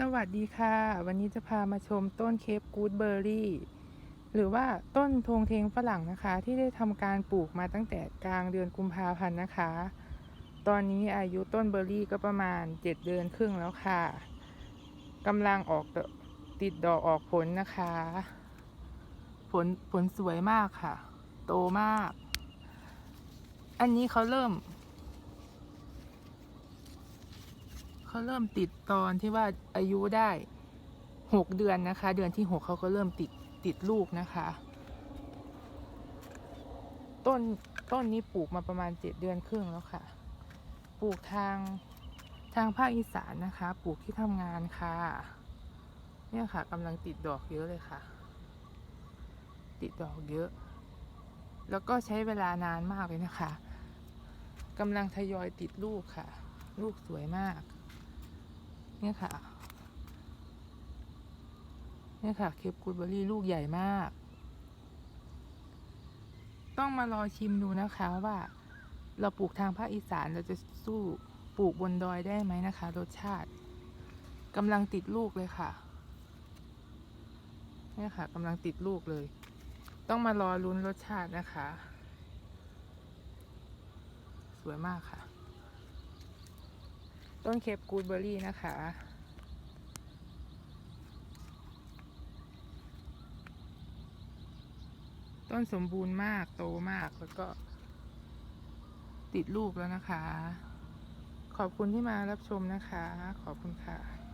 สวัสดีค่ะ วันนี้จะพามาชมต้นเคปกูดเบอร์รี่ หรือว่าต้นทงเทงฝรั่งนะคะ ที่ได้ทำการปลูกมาตั้งแต่กลางเดือนกุมภาพันธ์นะคะ ตอนนี้อายุต้นเบอร์รี่ก็ประมาณ 7 เดือนครึ่งแล้วค่ะกำลังออกดอกติดดอกออกผลนะคะ ผลผลสวยมากค่ะ โตมาก อันนี้เขาเริ่ม เขาเริ่มติดตอนที่ว่าอายุได้หกเดือนนะคะ เดือนที่หกเขาก็เริ่มติดติดลูกนะคะ ต้นต้นนี้ปลูกมาประมาณเจ็ดเดือนครึ่งแล้วค่ะ ปลูกทางทางภาคอีสานนะคะ ปลูกที่ทำงานค่ะ เนี่ยค่ะกำลังติดดอกเยอะเลยค่ะ ติดดอกเยอะ แล้วก็ใช้เวลานานมากเลยนะคะกำลังทยอยติดลูกค่ะ ลูกสวยมาก เนี่ยค่ะ เนี่ยค่ะเคปกูดเบอร์รี่ลูกใหญ่มาก ต้องมารอชิมดูนะคะว่า เราปลูกทางภาคอีสานเราจะสู้ปลูกบนดอยได้ไหมนะคะ รสชาติกำลังติดลูกเลยค่ะ เนี่ยค่ะกำลังติดลูกเลย ต้องมารอลุ้นรสชาตินะคะ สวยมากค่ะ ต้นเคปกูดเบอร์รี่นะคะ ต้นสมบูรณ์มากโตมากแล้วก็ ติดลูกแล้วนะคะ ขอบคุณที่มารับชมนะคะ ขอบคุณค่ะ